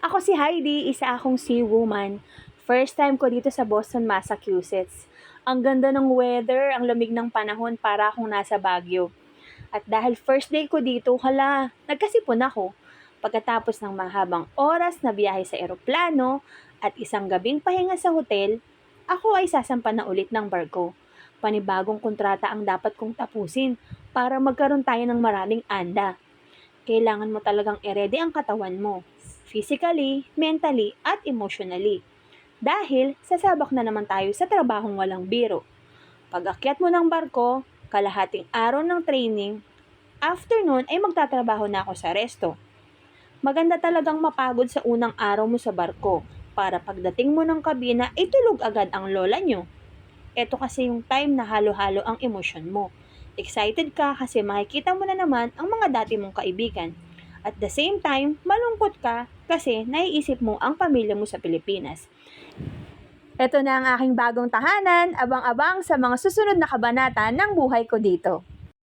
Ako si Heidi, isa akong sea woman. First time ko dito sa Boston, Massachusetts. Ang ganda ng weather, ang lamig ng panahon para akong nasa Baguio. At dahil first day ko dito, hala, nagkasipon ako. Pagkatapos ng mahabang oras na biyahe sa eroplano at isang gabing pahinga sa hotel, ako ay sasampa na ulit ng barko. Panibagong kontrata ang dapat kong tapusin para magkaroon tayo ng maraming anda. Kailangan mo talagang i-ready ang katawan mo, physically, mentally, at emotionally. Dahil sasabak na naman tayo sa trabahong walang biro. Pag akyat mo ng barko, kalahating araw ng training, afternoon ay magtatrabaho na ako sa resto. Maganda talagang mapagod sa unang araw mo sa barko para pagdating mo ng kabina ay tulog agad ang lola nyo. Ito kasi yung time na halo-halo ang emosyon mo. Excited ka kasi makikita mo na naman ang mga dati mong kaibigan. At the same time, malungkot ka kasi naiisip mo ang pamilya mo sa Pilipinas. Ito na ang aking bagong tahanan, abang-abang sa mga susunod na kabanata ng buhay ko dito.